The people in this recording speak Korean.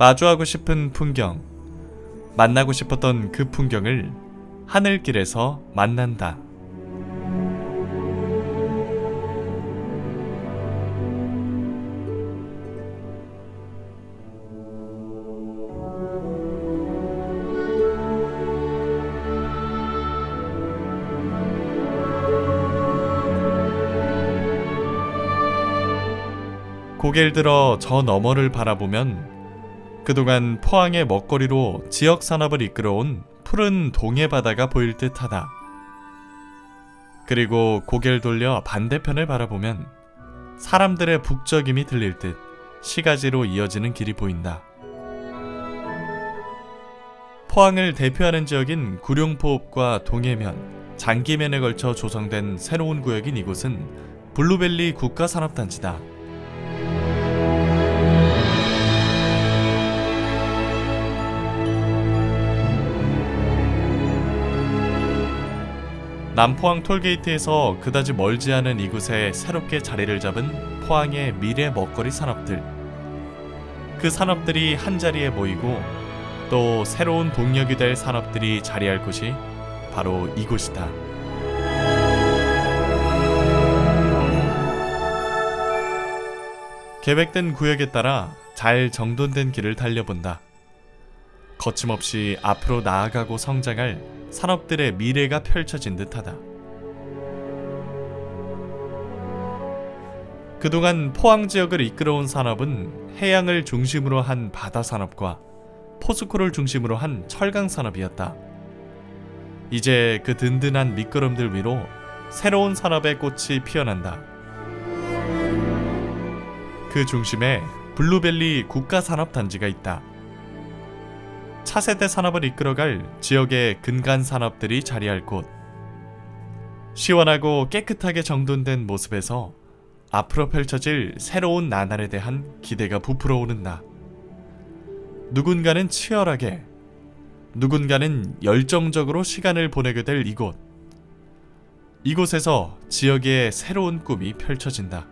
마주하고 싶은 풍경, 만나고 싶었던 그 풍경을 하늘길에서 만난다. 고개를 들어 저 너머를 바라보면 그동안 포항의 먹거리로 지역 산업을 이끌어온 푸른 동해 바다가 보일 듯하다. 그리고 고개를 돌려 반대편을 바라보면 사람들의 북적임이 들릴 듯 시가지로 이어지는 길이 보인다. 포항을 대표하는 지역인 구룡포읍과 동해면, 장기면에 걸쳐 조성된 새로운 구역인 이곳은 블루벨리 국가산업단지다. 남포항 톨게이트에서 그다지 멀지 않은 이곳에 새롭게 자리를 잡은 포항의 미래 먹거리 산업들. 그 산업들이 한자리에 모이고 또 새로운 동력이 될 산업들이 자리할 곳이 바로 이곳이다. 계획된 구역에 따라 잘 정돈된 길을 달려본다. 거침없이 앞으로 나아가고 성장할 산업들의 미래가 펼쳐진 듯하다. 그동안 포항 지역을 이끌어온 산업은 해양을 중심으로 한 바다 산업과 포스코를 중심으로 한 철강 산업이었다. 이제 그 든든한 밑거름들 위로 새로운 산업의 꽃이 피어난다. 그 중심에 블루벨리 국가산업단지가 있다. 차세대 산업을 이끌어갈 지역의 근간 산업들이 자리할 곳. 시원하고 깨끗하게 정돈된 모습에서 앞으로 펼쳐질 새로운 나날에 대한 기대가 부풀어 오른다. 누군가는 치열하게, 누군가는 열정적으로 시간을 보내게 될 이곳. 이곳에서 지역의 새로운 꿈이 펼쳐진다.